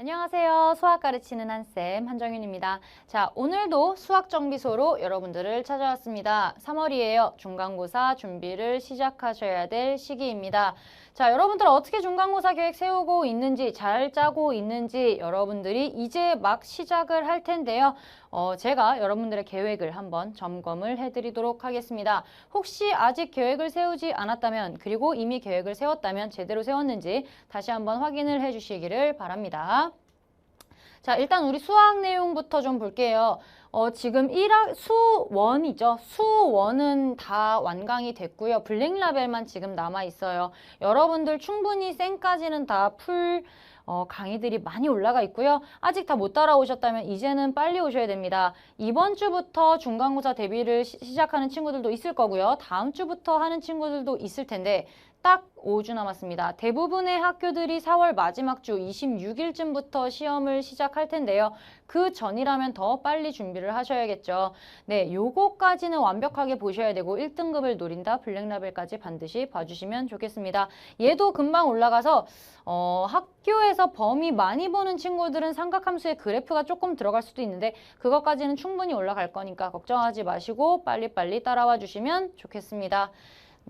안녕하세요. 수학 가르치는 한쌤 한정윤입니다. 자, 오늘도 수학 정비소로 여러분들을 찾아왔습니다. 3월이에요. 중간고사 준비를 시작하셔야 될 시기입니다. 자, 여러분들 어떻게 중간고사 계획 세우고 있는지 잘 짜고 있는지 여러분들이 이제 막 시작을 할 텐데요. 어, 제가 여러분들의 계획을 한번 점검을 해드리도록 하겠습니다. 혹시 아직 계획을 세우지 않았다면 그리고 이미 계획을 세웠다면 제대로 세웠는지 다시 한번 확인을 해주시기를 바랍니다. 자, 일단 우리 수학 내용부터 좀 볼게요. 어, 지금 1학, 수원이죠. 수원은 다 완강이 됐고요. 블랙라벨만 지금 남아 있어요. 여러분들 충분히 쌩까지는 다 풀, 어, 강의들이 많이 올라가 있고요. 아직 다 못 따라오셨다면 이제는 빨리 오셔야 됩니다. 이번 주부터 중간고사 대비를 시, 시작하는 친구들도 있을 거고요. 다음 주부터 하는 친구들도 있을 텐데 딱 5주 남았습니다. 대부분의 학교들이 4월 마지막 주 26일쯤부터 시험을 시작할 텐데요. 그 전이라면 더 빨리 준비를 하셔야겠죠. 네, 요거까지는 완벽하게 보셔야 되고 1등급을 노린다 블랙라벨까지 반드시 봐주시면 좋겠습니다. 얘도 금방 올라가서 어, 학교에서 범위 많이 보는 친구들은 삼각함수의 그래프가 조금 들어갈 수도 있는데 그것까지는 충분히 올라갈 거니까 걱정하지 마시고 빨리빨리 따라와 주시면 좋겠습니다.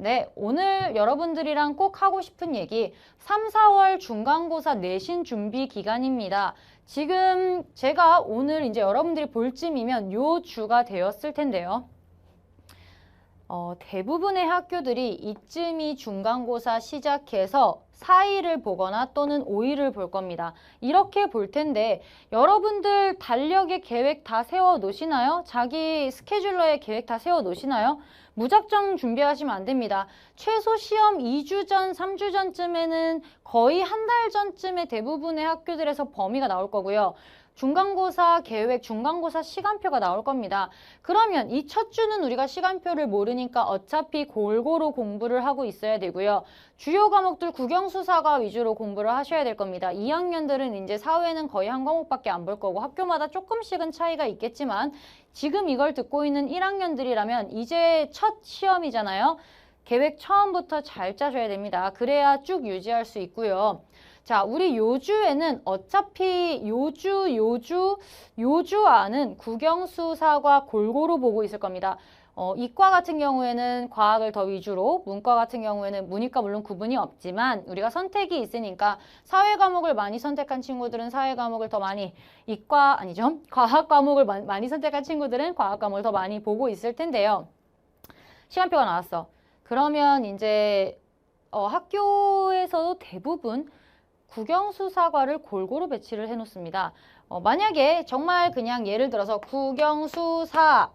네, 오늘 여러분들이랑 꼭 하고 싶은 얘기 3, 4월 중간고사 내신 준비 기간입니다. 지금 제가 오늘 이제 여러분들이 볼 쯤이면 요 주가 되었을 텐데요. 어, 대부분의 학교들이 이쯤이 중간고사 시작해서 4일을 보거나 또는 5일을 볼 겁니다. 이렇게 볼 텐데 여러분들 달력의 계획 다 세워 놓으시나요? 자기 스케줄러의 계획 다 세워 놓으시나요? 무작정 준비하시면 안 됩니다. 최소 시험 2주 전, 3주 전쯤에는 거의 한 달 전쯤에 대부분의 학교들에서 범위가 나올 거고요. 중간고사 계획, 중간고사 시간표가 나올 겁니다. 그러면 이 첫 주는 우리가 시간표를 모르니까 어차피 골고루 공부를 하고 있어야 되고요. 주요 과목들 국영수사가 위주로 공부를 하셔야 될 겁니다. 2학년들은 이제 사회는 거의 한 과목밖에 안 볼 거고 학교마다 조금씩은 차이가 있겠지만 지금 이걸 듣고 있는 1학년들이라면 이제 첫 시험이잖아요. 계획 처음부터 잘 짜셔야 됩니다. 그래야 쭉 유지할 수 있고요. 자, 우리 요주에는 어차피 요주, 요주, 요주안은 국영수사과 골고루 보고 있을 겁니다. 어, 이과 같은 경우에는 과학을 더 위주로, 문과 같은 경우에는 문이과 물론 구분이 없지만 우리가 선택이 있으니까 사회 과목을 많이 선택한 친구들은 사회 과목을 더 많이, 이과 아니죠? 과학 과목을 마, 많이 선택한 친구들은 과학 과목을 더 많이 보고 있을 텐데요. 시간표가 나왔어. 그러면 이제 어, 학교에서도 대부분 국영수사과를 골고루 배치를 해놓습니다. 어, 만약에 정말 그냥 예를 들어서 국영수사과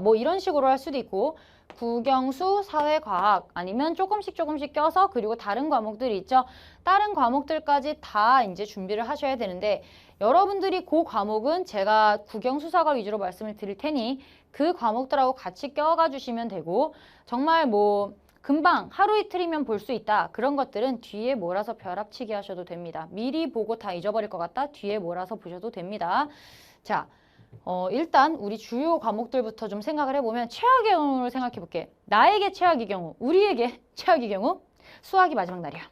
뭐 이런 식으로 할 수도 있고 국영수 사회과학 아니면 조금씩 조금씩 껴서 그리고 다른 과목들이 있죠. 다른 과목들까지 다 이제 준비를 하셔야 되는데 여러분들이 그 과목은 제가 국영수사과 위주로 말씀을 드릴 테니 그 과목들하고 같이 껴가 주시면 되고 정말 뭐 금방 하루 이틀이면 볼 수 있다. 그런 것들은 뒤에 몰아서 벼락치기 하셔도 됩니다. 미리 보고 다 잊어버릴 것 같다. 뒤에 몰아서 보셔도 됩니다. 자, 어, 일단 우리 주요 과목들부터 좀 생각을 해보면 최악의 경우를 생각해 볼게. 나에게 최악의 경우, 우리에게 최악의 경우 수학이 마지막 날이야.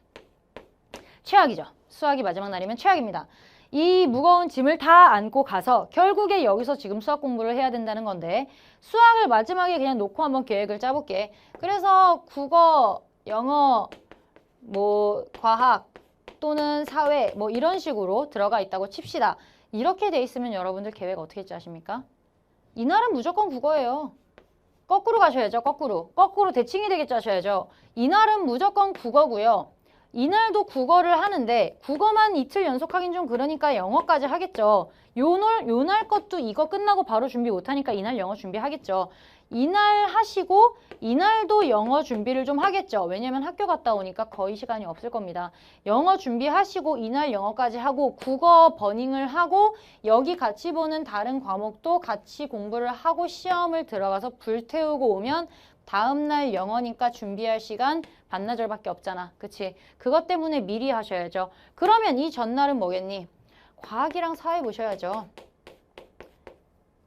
최악이죠. 수학이 마지막 날이면 최악입니다. 이 무거운 짐을 다 안고 가서 결국에 여기서 지금 수학 공부를 해야 된다는 건데 수학을 마지막에 그냥 놓고 한번 계획을 짜볼게. 그래서 국어, 영어, 뭐 과학 또는 사회 뭐 이런 식으로 들어가 있다고 칩시다. 이렇게 돼 있으면 여러분들 계획 어떻게 짜십니까? 이날은 무조건 국어예요. 거꾸로 가셔야죠. 거꾸로. 거꾸로 대칭이 되게 짜셔야죠. 이날은 무조건 국어고요. 이날도 국어를 하는데 국어만 이틀 연속 하긴 좀 그러니까 영어까지 하겠죠. 요날 요날 것도 이거 끝나고 바로 준비 못하니까 이날 영어 준비하겠죠. 이날 하시고 이날도 영어 준비를 좀 하겠죠. 왜냐면 학교 갔다 오니까 거의 시간이 없을 겁니다. 영어 준비하시고 이날 영어까지 하고 국어 버닝을 하고 여기 같이 보는 다른 과목도 같이 공부를 하고 시험을 들어가서 불태우고 오면 다음날 영어니까 준비할 시간 반나절밖에 없잖아. 그치? 그것 때문에 미리 하셔야죠. 그러면 이 전날은 뭐겠니? 과학이랑 사회 보셔야죠.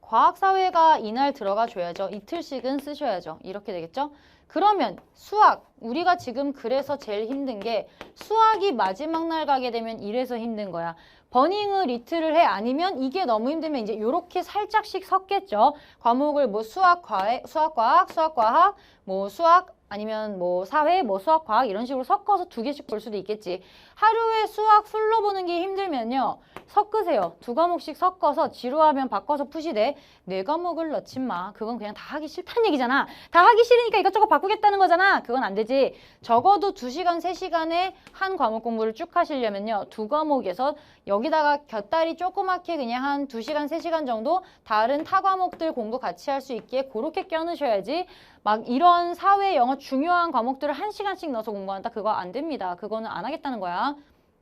과학사회가 이날 들어가 줘야죠. 이틀씩은 쓰셔야죠. 이렇게 되겠죠? 그러면 수학, 우리가 지금 그래서 제일 힘든 게 수학이 마지막 날 가게 되면 이래서 힘든 거야. 버닝을 리트를 해 아니면 이게 너무 힘들면 이제 요렇게 살짝씩 섞겠죠. 과목을 뭐 수학, 과외, 수학, 과학, 수학, 과학, 뭐 수학 아니면 뭐 사회, 뭐 수학, 과학 이런 식으로 섞어서 두 개씩 볼 수도 있겠지. 하루에 수학 풀로 보는 게 힘들면요. 섞으세요. 두 과목씩 섞어서 지루하면 바꿔서 푸시되 네 과목을 넣지 마. 그건 그냥 다 하기 싫다는 얘기잖아. 다 하기 싫으니까 이것저것 바꾸겠다는 거잖아. 그건 안 되지. 적어도 두시간세시간에한 과목 공부를 쭉 하시려면요. 두 과목에서 여기다가 곁다리 조그맣게 그냥 한 두시간세시간 정도 다른 타 과목들 공부 같이 할 수 있게 그렇게 껴넣으셔야지 막 이런 사회 영어 중요한 과목들을 한시간씩 넣어서 공부한다. 그거 안 됩니다. 그거는 안 하겠다는 거야.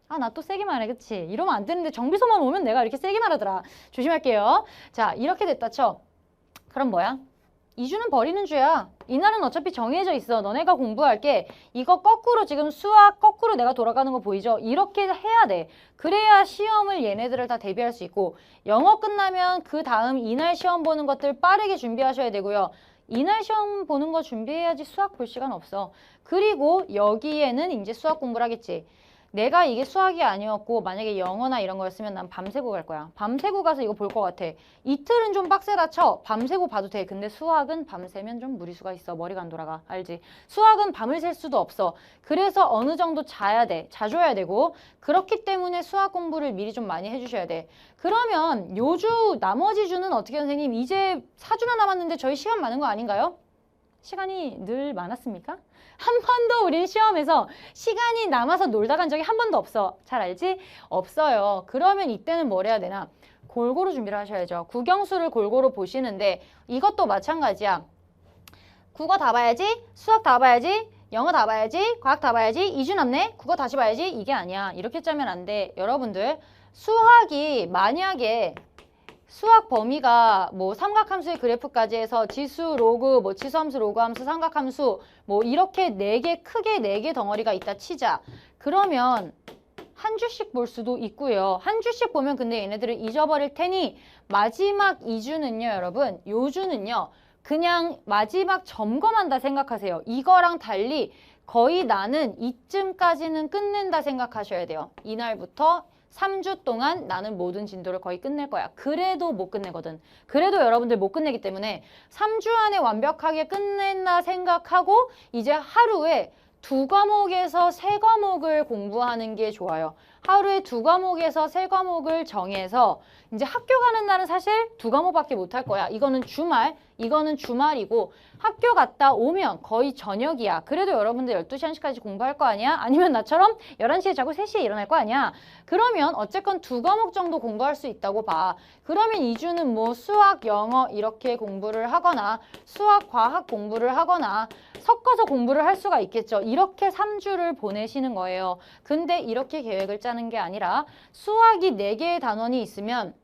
아, 나 또 세게 말해. 그치? 이러면 안 되는데 정비소만 오면 내가 이렇게 세게 말하더라. 조심할게요. 자, 이렇게 됐다 쳐. 그럼 뭐야? 이주는 버리는 주야. 이날은 어차피 정해져 있어. 너네가 공부할게. 이거 거꾸로 지금 수학 거꾸로 내가 돌아가는 거 보이죠? 이렇게 해야 돼. 그래야 시험을 얘네들을 다 대비할 수 있고 영어 끝나면 그 다음 이날 시험 보는 것들 빠르게 준비하셔야 되고요. 이날 시험 보는 거 준비해야지 수학 볼 시간 없어. 그리고 여기에는 이제 수학 공부를 하겠지. 내가 이게 수학이 아니었고 만약에 영어나 이런 거였으면 난 밤새고 갈 거야. 밤새고 가서 이거 볼 것 같아. 이틀은 좀 빡세다 쳐. 밤새고 봐도 돼. 근데 수학은 밤새면 좀 무리수가 있어. 머리가 안 돌아가. 알지? 수학은 밤을 샐 수도 없어. 그래서 어느 정도 자야 돼. 자줘야 되고. 그렇기 때문에 수학 공부를 미리 좀 많이 해주셔야 돼. 그러면 요주 나머지 주는 어떻게 선생님? 이제 4주나 남았는데 저희 시간 많은 거 아닌가요? 시간이 늘 많았습니까? 한 번도 우린 시험에서 시간이 남아서 놀다 간 적이 한 번도 없어. 잘 알지? 없어요. 그러면 이때는 뭘 해야 되나? 골고루 준비를 하셔야죠. 국영수를 골고루 보시는데 이것도 마찬가지야. 국어 다 봐야지, 수학 다 봐야지, 영어 다 봐야지, 과학 다 봐야지, 이주 남네, 국어 다시 봐야지 이게 아니야. 이렇게 짜면 안 돼. 여러분들 수학이 만약에 수학 범위가 뭐 삼각함수의 그래프까지 해서 지수, 로그, 뭐 치수함수, 로그함수, 삼각함수 뭐 이렇게 네 개 크게 네 개 덩어리가 있다 치자. 그러면 한 주씩 볼 수도 있고요. 한 주씩 보면 근데 얘네들을 잊어버릴 테니 마지막 2주는요, 여러분. 요 주는요. 그냥 마지막 점검한다 생각하세요. 이거랑 달리 거의 나는 이쯤까지는 끝낸다 생각하셔야 돼요. 이날부터 3주 동안 나는 모든 진도를 거의 끝낼 거야. 그래도 못 끝내거든. 그래도 여러분들 못 끝내기 때문에 3주 안에 완벽하게 끝낸다 생각하고 이제 하루에 두 과목에서 세 과목을 공부하는 게 좋아요. 하루에 두 과목에서 세 과목을 정해서 이제 학교 가는 날은 사실 두 과목밖에 못 할 거야. 이거는 주말, 이거는 주말이고 학교 갔다 오면 거의 저녁이야. 그래도 여러분들 12시 1시까지 공부할 거 아니야? 아니면 나처럼 11시에 자고 3시에 일어날 거 아니야? 그러면 어쨌건 두 과목 정도 공부할 수 있다고 봐. 그러면 2주는 뭐 수학, 영어 이렇게 공부를 하거나 수학, 과학 공부를 하거나 섞어서 공부를 할 수가 있겠죠. 이렇게 3주를 보내시는 거예요. 근데 이렇게 계획을 짜는 게 아니라 수학이 4개의 단원이 있으면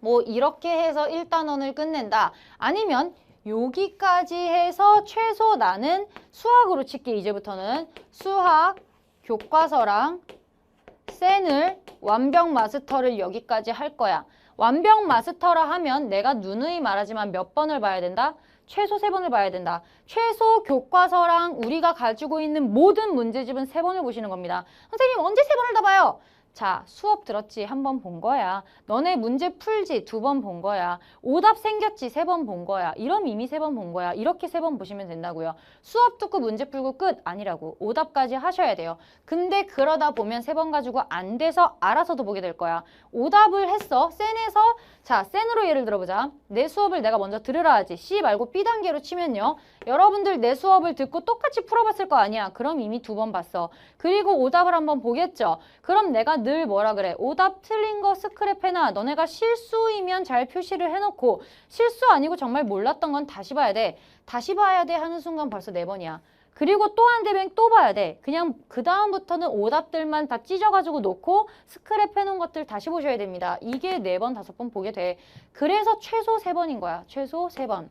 뭐 이렇게 해서 1단원을 끝낸다. 아니면 여기까지 해서 최소 나는 수학으로 칠게 이제부터는 수학 교과서랑 센을 완벽 마스터를 여기까지 할 거야. 완벽 마스터라 하면 내가 누누이 말하지만 몇 번을 봐야 된다? 최소 세 번을 봐야 된다. 최소 교과서랑 우리가 가지고 있는 모든 문제집은 세 번을 보시는 겁니다. 선생님 언제 세 번을 다 봐요? 자, 수업 들었지? 한 번 본 거야. 너네 문제 풀지? 두 번 본 거야. 오답 생겼지? 세 번 본 거야. 이럼 이미 세 번 본 거야. 이렇게 세 번 보시면 된다고요. 수업 듣고 문제 풀고 끝? 아니라고. 오답까지 하셔야 돼요. 근데 그러다 보면 세 번 가지고 안 돼서 알아서도 보게 될 거야. 오답을 했어. 센에서 자, 센으로 예를 들어보자. 내 수업을 내가 먼저 들으라 하지. C 말고 B 단계로 치면요. 여러분들 내 수업을 듣고 똑같이 풀어봤을 거 아니야. 그럼 이미 두 번 봤어. 그리고 오답을 한번 보겠죠. 그럼 내가 늘 뭐라 그래. 오답 틀린 거 스크랩해놔. 너네가 실수이면 잘 표시를 해놓고 실수 아니고 정말 몰랐던 건 다시 봐야 돼. 다시 봐야 돼 하는 순간 벌써 네 번이야. 그리고 또안 되면 또 봐야 돼. 그냥 그 다음부터는 오답들만 다 찢어가지고 놓고 스크랩 해놓은 것들 다시 보셔야 됩니다. 이게 네 번, 다섯 번 보게 돼. 그래서 최소 세 번인 거야. 최소 세 번.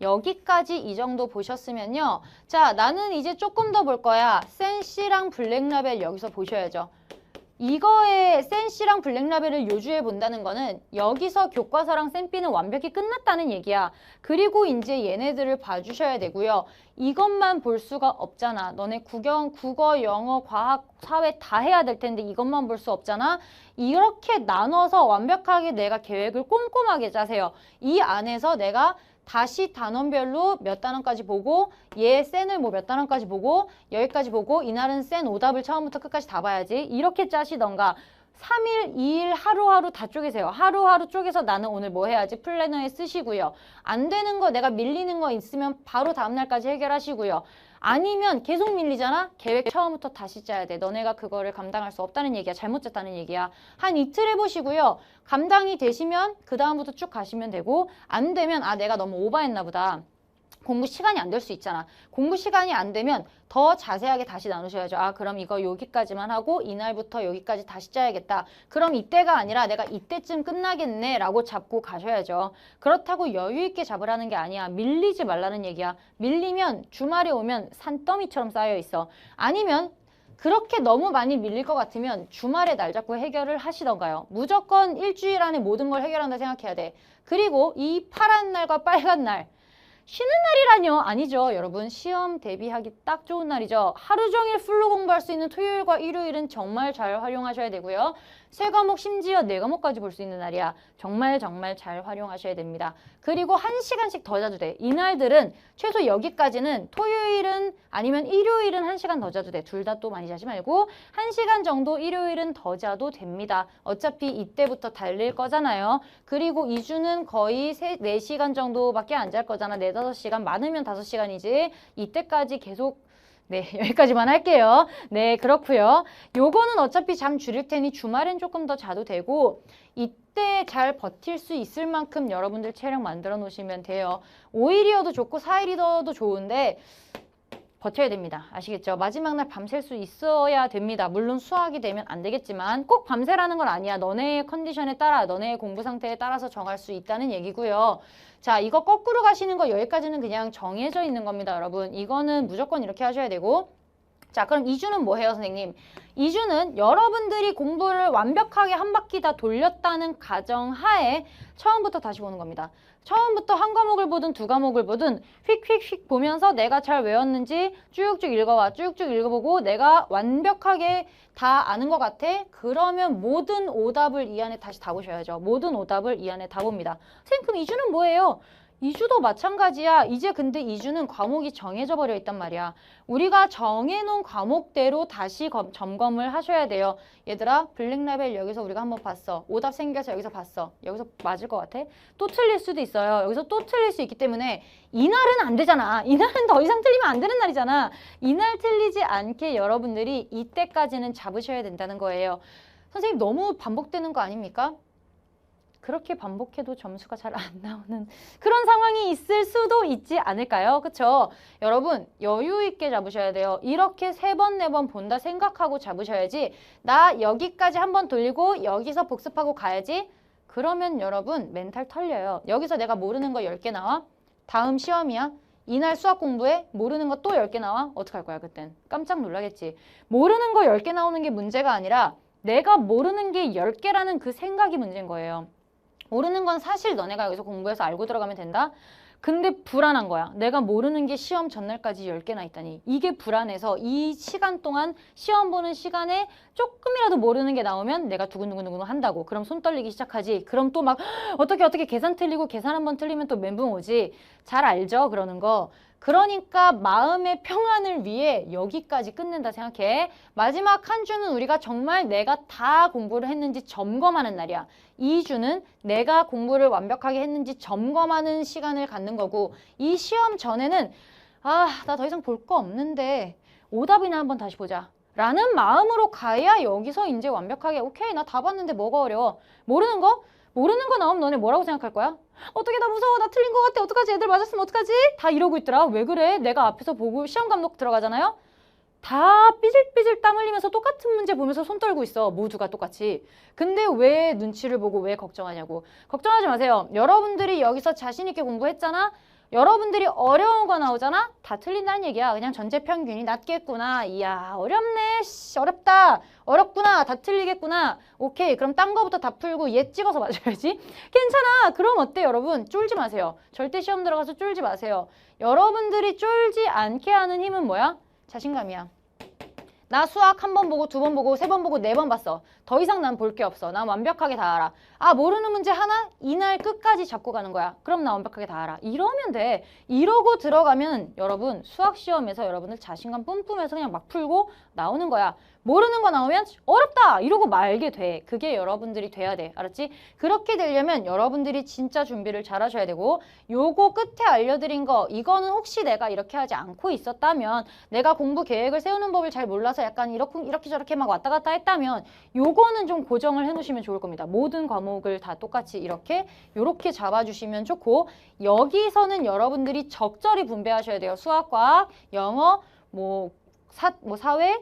여기까지 이 정도 보셨으면요. 자, 나는 이제 조금 더 볼 거야. 센시랑 블랙라벨 여기서 보셔야죠. 이거에 센시랑 블랙라벨을 요주해 본다는 거는 여기서 교과서랑 센피는 완벽히 끝났다는 얘기야. 그리고 이제 얘네들을 봐주셔야 되고요. 이것만 볼 수가 없잖아. 너네 국영, 국어, 영어, 과학, 사회 다 해야 될 텐데 이것만 볼 수 없잖아. 이렇게 나눠서 완벽하게 내가 계획을 꼼꼼하게 짜세요. 이 안에서 내가 다시 단원별로 몇 단원까지 보고 얘 센을 뭐 몇 단원까지 보고 여기까지 보고 이날은 센 오답을 처음부터 끝까지 다 봐야지 이렇게 짜시던가 3일, 2일 하루하루 다 쪼개세요. 하루하루 쪼개서 나는 오늘 뭐 해야지 플래너에 쓰시고요. 안 되는 거 내가 밀리는 거 있으면 바로 다음날까지 해결하시고요. 아니면 계속 밀리잖아? 계획 처음부터 다시 짜야 돼. 너네가 그거를 감당할 수 없다는 얘기야. 잘못 짰다는 얘기야. 한 이틀 해보시고요. 감당이 되시면 그 다음부터 쭉 가시면 되고 안 되면 아 내가 너무 오버했나 보다. 공부 시간이 안 될 수 있잖아. 공부 시간이 안 되면 더 자세하게 다시 나누셔야죠. 아, 그럼 이거 여기까지만 하고 이날부터 여기까지 다시 짜야겠다. 그럼 이때가 아니라 내가 이때쯤 끝나겠네 라고 잡고 가셔야죠. 그렇다고 여유 있게 잡으라는 게 아니야. 밀리지 말라는 얘기야. 밀리면 주말에 오면 산더미처럼 쌓여 있어. 아니면 그렇게 너무 많이 밀릴 것 같으면 주말에 날 잡고 해결을 하시던가요. 무조건 일주일 안에 모든 걸 해결한다 생각해야 돼. 그리고 이 파란 날과 빨간 날 쉬는 날이라뇨? 아니죠. 여러분 시험 대비하기 딱 좋은 날이죠. 하루 종일 풀로 공부할 수 있는 토요일과 일요일은 정말 잘 활용하셔야 되고요. 세 과목 심지어 네 과목까지 볼 수 있는 날이야. 정말 정말 잘 활용하셔야 됩니다. 그리고 한 시간씩 더 자도 돼. 이날들은 최소 여기까지는 토요일은 아니면 일요일은 한 시간 더 자도 돼. 둘 다 또 많이 자지 말고 한 시간 정도 일요일은 더 자도 됩니다. 어차피 이때부터 달릴 거잖아요. 그리고 2주는 거의 세, 4시간 정도밖에 안 잘 거잖아. 4, 5시간 많으면 5시간이지. 이때까지 계속 네, 여기까지만 할게요. 네, 그렇고요. 요거는 어차피 잠 줄일 테니 주말엔 조금 더 자도 되고 이때 잘 버틸 수 있을 만큼 여러분들 체력 만들어 놓으시면 돼요. 5일이어도 좋고 4일이어도 좋은데 버텨야 됩니다. 아시겠죠? 마지막 날 밤샐 수 있어야 됩니다. 물론 수학이 되면 안 되겠지만 꼭 밤새라는 건 아니야. 너네의 컨디션에 따라 너네의 공부 상태에 따라서 정할 수 있다는 얘기고요. 자, 이거 거꾸로 가시는 거 여기까지는 그냥 정해져 있는 겁니다, 여러분. 이거는 무조건 이렇게 하셔야 되고 자, 그럼 2주는 뭐해요, 선생님? 2주는 여러분들이 공부를 완벽하게 한 바퀴 다 돌렸다는 가정 하에 처음부터 다시 보는 겁니다. 처음부터 한 과목을 보든 두 과목을 보든 휙휙휙 보면서 내가 잘 외웠는지 쭉쭉 읽어와 쭉쭉 읽어보고 내가 완벽하게 다 아는 것 같아? 그러면 모든 오답을 이 안에 다시 다 보셔야죠. 모든 오답을 이 안에 다 봅니다. 선생님 그럼 2주는 뭐예요? 2주도 마찬가지야. 이제 근데 2주는 과목이 정해져 버려 있단 말이야. 우리가 정해놓은 과목대로 다시 검, 점검을 하셔야 돼요. 얘들아, 블랙라벨 여기서 우리가 한번 봤어. 오답 생겨서 여기서 봤어. 여기서 맞을 것 같아? 또 틀릴 수도 있어요. 여기서 또 틀릴 수 있기 때문에 이날은 안 되잖아. 이날은 더 이상 틀리면 안 되는 날이잖아. 이날 틀리지 않게 여러분들이 이때까지는 잡으셔야 된다는 거예요. 선생님 너무 반복되는 거 아닙니까? 그렇게 반복해도 점수가 잘 안 나오는 그런 상황이 있을 수도 있지 않을까요? 그쵸? 여러분 여유 있게 잡으셔야 돼요. 이렇게 세 번, 네 번 본다 생각하고 잡으셔야지 나 여기까지 한 번 돌리고 여기서 복습하고 가야지 그러면 여러분 멘탈 털려요. 여기서 내가 모르는 거 10개 나와? 다음 시험이야? 이날 수학 공부해? 모르는 거또 10개 나와? 어떡할 거야 그땐? 깜짝 놀라겠지. 모르는 거 10개 나오는 게 문제가 아니라 내가 모르는 게 10개라는 그 생각이 문제인 거예요. 모르는 건 사실 너네가 여기서 공부해서 알고 들어가면 된다? 근데 불안한 거야. 내가 모르는 게 시험 전날까지 10개나 있다니. 이게 불안해서 이 시간 동안 시험 보는 시간에 조금이라도 모르는 게 나오면 내가 두근두근두근 한다고. 그럼 손 떨리기 시작하지. 그럼 또 막 어떻게 어떻게 계산 틀리고 계산 한번 틀리면 또 멘붕 오지. 잘 알죠? 그러는 거. 그러니까 마음의 평안을 위해 여기까지 끝낸다 생각해. 마지막 한 주는 우리가 정말 내가 다 공부를 했는지 점검하는 날이야. 2주는 내가 공부를 완벽하게 했는지 점검하는 시간을 갖는 거고 이 시험 전에는 아, 나 더 이상 볼 거 없는데 오답이나 한번 다시 보자. 라는 마음으로 가야 여기서 이제 완벽하게 오케이 나 다 봤는데 뭐가 어려워. 모르는 거? 모르는 거 나오면 너네 뭐라고 생각할 거야? 어떻게 나 무서워 나 틀린 거 같아 어떡하지 애들 맞았으면 어떡하지? 다 이러고 있더라. 왜 그래? 내가 앞에서 보고 시험 감독 들어가잖아요. 다 삐질삐질 땀 흘리면서 똑같은 문제 보면서 손 떨고 있어. 모두가 똑같이. 근데 왜 눈치를 보고 왜 걱정하냐고. 걱정하지 마세요. 여러분들이 여기서 자신 있게 공부했잖아. 여러분들이 어려운 거 나오잖아? 다 틀린다는 얘기야. 그냥 전체 평균이 낮겠구나. 이야, 어렵네. 씨, 어렵다. 어렵구나. 다 틀리겠구나. 오케이. 그럼 딴 거부터 다 풀고 얘 찍어서 맞아야지. 괜찮아. 그럼 어때, 여러분? 쫄지 마세요. 절대 시험 들어가서 쫄지 마세요. 여러분들이 쫄지 않게 하는 힘은 뭐야? 자신감이야. 나 수학 한 번 보고 두 번 보고 세 번 보고 네 번 봤어. 더 이상 난 볼 게 없어. 난 완벽하게 다 알아. 아 모르는 문제 하나 이날 끝까지 잡고 가는 거야. 그럼 나 완벽하게 다 알아. 이러면 돼. 이러고 들어가면 여러분 수학 시험에서 여러분들 자신감 뿜뿜해서 그냥 막 풀고 나오는 거야. 모르는 거 나오면 어렵다 이러고 말게 돼. 그게 여러분들이 돼야 돼. 알았지? 그렇게 되려면 여러분들이 진짜 준비를 잘 하셔야 되고 요거 끝에 알려드린 거 이거는 혹시 내가 이렇게 하지 않고 있었다면 내가 공부 계획을 세우는 법을 잘 몰라서 약간 이렇게 이렇게 저렇게 막 왔다 갔다 했다면 요거는 좀 고정을 해 놓으시면 좋을 겁니다. 모든 과목을 다 똑같이 이렇게 요렇게 잡아주시면 좋고 여기서는 여러분들이 적절히 분배하셔야 돼요. 수학, 과학, 영어, 뭐, 사, 뭐 사회,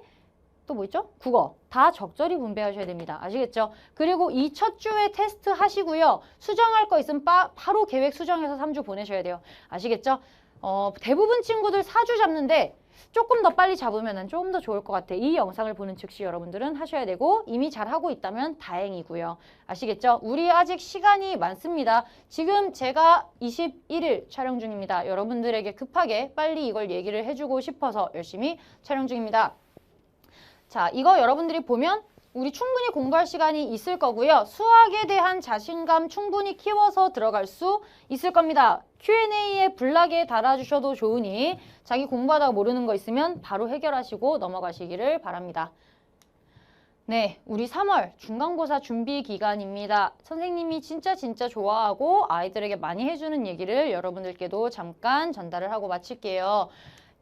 또 뭐 있죠? 국어. 다 적절히 분배하셔야 됩니다. 아시겠죠? 그리고 이 첫 주에 테스트 하시고요. 수정할 거 있으면 바, 바로 계획 수정해서 3주 보내셔야 돼요. 아시겠죠? 어, 대부분 친구들 4주 잡는데 조금 더 빨리 잡으면 좀더 좋을 것 같아. 이 영상을 보는 즉시 여러분들은 하셔야 되고 이미 잘하고 있다면 다행이고요. 아시겠죠? 우리 아직 시간이 많습니다. 지금 제가 21일 촬영 중입니다. 여러분들에게 급하게 빨리 이걸 얘기를 해주고 싶어서 열심히 촬영 중입니다. 자, 이거 여러분들이 보면 우리 충분히 공부할 시간이 있을 거고요. 수학에 대한 자신감 충분히 키워서 들어갈 수 있을 겁니다. Q&A에 블락에 달아주셔도 좋으니 자기 공부하다가 모르는 거 있으면 바로 해결하시고 넘어가시기를 바랍니다. 네, 우리 3월 중간고사 준비 기간입니다. 선생님이 진짜 진짜 좋아하고 아이들에게 많이 해주는 얘기를 여러분들께도 잠깐 전달을 하고 마칠게요.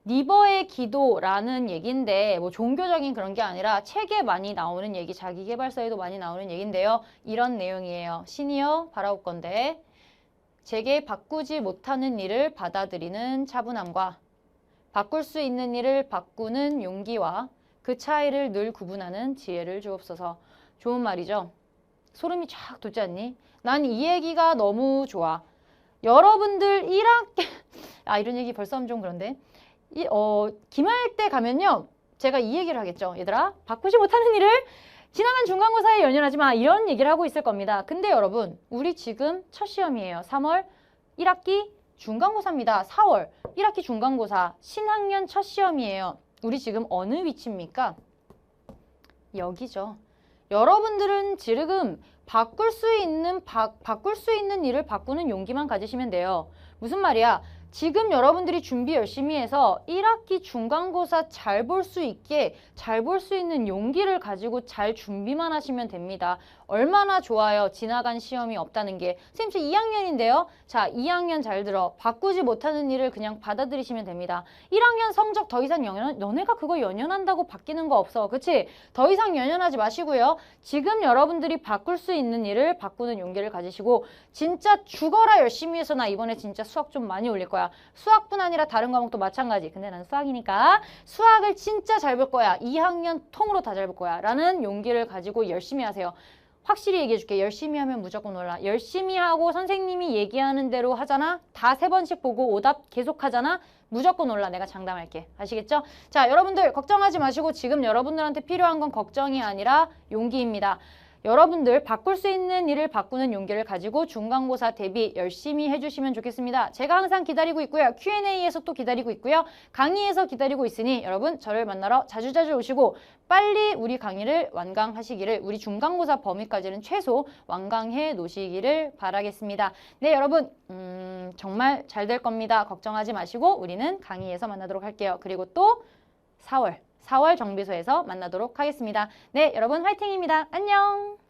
니버의 기도라는 얘기인데 뭐 종교적인 그런 게 아니라 책에 많이 나오는 얘기, 자기개발서에도 많이 나오는 얘기인데요. 이런 내용이에요. 시니어 바라올 건데 제게 바꾸지 못하는 일을 받아들이는 차분함과 바꿀 수 있는 일을 바꾸는 용기와 그 차이를 늘 구분하는 지혜를 주옵소서. 좋은 말이죠. 소름이 쫙 돋지 않니? 난 이 얘기가 너무 좋아. 여러분들 1학기 아 이런 얘기 벌써 하면 좀 그런데 이, 어, 기말 때 가면요. 제가 이 얘기를 하겠죠. 얘들아, 바꾸지 못하는 일을 지나간 중간고사에 연연하지 마. 이런 얘기를 하고 있을 겁니다. 근데 여러분, 우리 지금 첫 시험이에요. 3월 1학기 중간고사입니다. 4월 1학기 중간고사 신학년 첫 시험이에요. 우리 지금 어느 위치입니까? 여기죠. 여러분들은 지금 바꿀 수 있는 바, 바꿀 수 있는 일을 바꾸는 용기만 가지시면 돼요. 무슨 말이야? 지금 여러분들이 준비 열심히 해서 1학기 중간고사 잘 볼 수 있게 잘 볼 수 있는 용기를 가지고 잘 준비만 하시면 됩니다. 얼마나 좋아요. 지나간 시험이 없다는 게. 선생님 저 2학년인데요. 자 2학년 잘 들어. 바꾸지 못하는 일을 그냥 받아들이시면 됩니다. 1학년 성적 더 이상 연연, 너네가 그거 연연한다고 바뀌는 거 없어. 그치? 더 이상 연연하지 마시고요. 지금 여러분들이 바꿀 수 있는 일을 바꾸는 용기를 가지시고 진짜 죽어라 열심히 해서 나 이번에 진짜 수학 좀 많이 올릴 거야. 수학뿐 아니라 다른 과목도 마찬가지. 근데 난 수학이니까 수학을 진짜 잘 볼 거야. 2학년 통으로 다 잘 볼 거야. 라는 용기를 가지고 열심히 하세요. 확실히 얘기해 줄게. 열심히 하면 무조건 올라. 열심히 하고 선생님이 얘기하는 대로 하잖아. 다 세 번씩 보고 오답 계속 하잖아. 무조건 올라. 내가 장담할게. 아시겠죠? 자, 여러분들 걱정하지 마시고 지금 여러분들한테 필요한 건 걱정이 아니라 용기입니다. 여러분들 바꿀 수 있는 일을 바꾸는 용기를 가지고 중간고사 대비 열심히 해주시면 좋겠습니다. 제가 항상 기다리고 있고요. Q&A에서 또 기다리고 있고요. 강의에서 기다리고 있으니 여러분 저를 만나러 자주자주 오시고 빨리 우리 강의를 완강하시기를 우리 중간고사 범위까지는 최소 완강해 놓으시기를 바라겠습니다. 네 여러분 음, 정말 잘 될 겁니다. 걱정하지 마시고 우리는 강의에서 만나도록 할게요. 그리고 또 4월 4월 정비소에서 만나도록 하겠습니다. 네, 여러분 화이팅입니다. 안녕!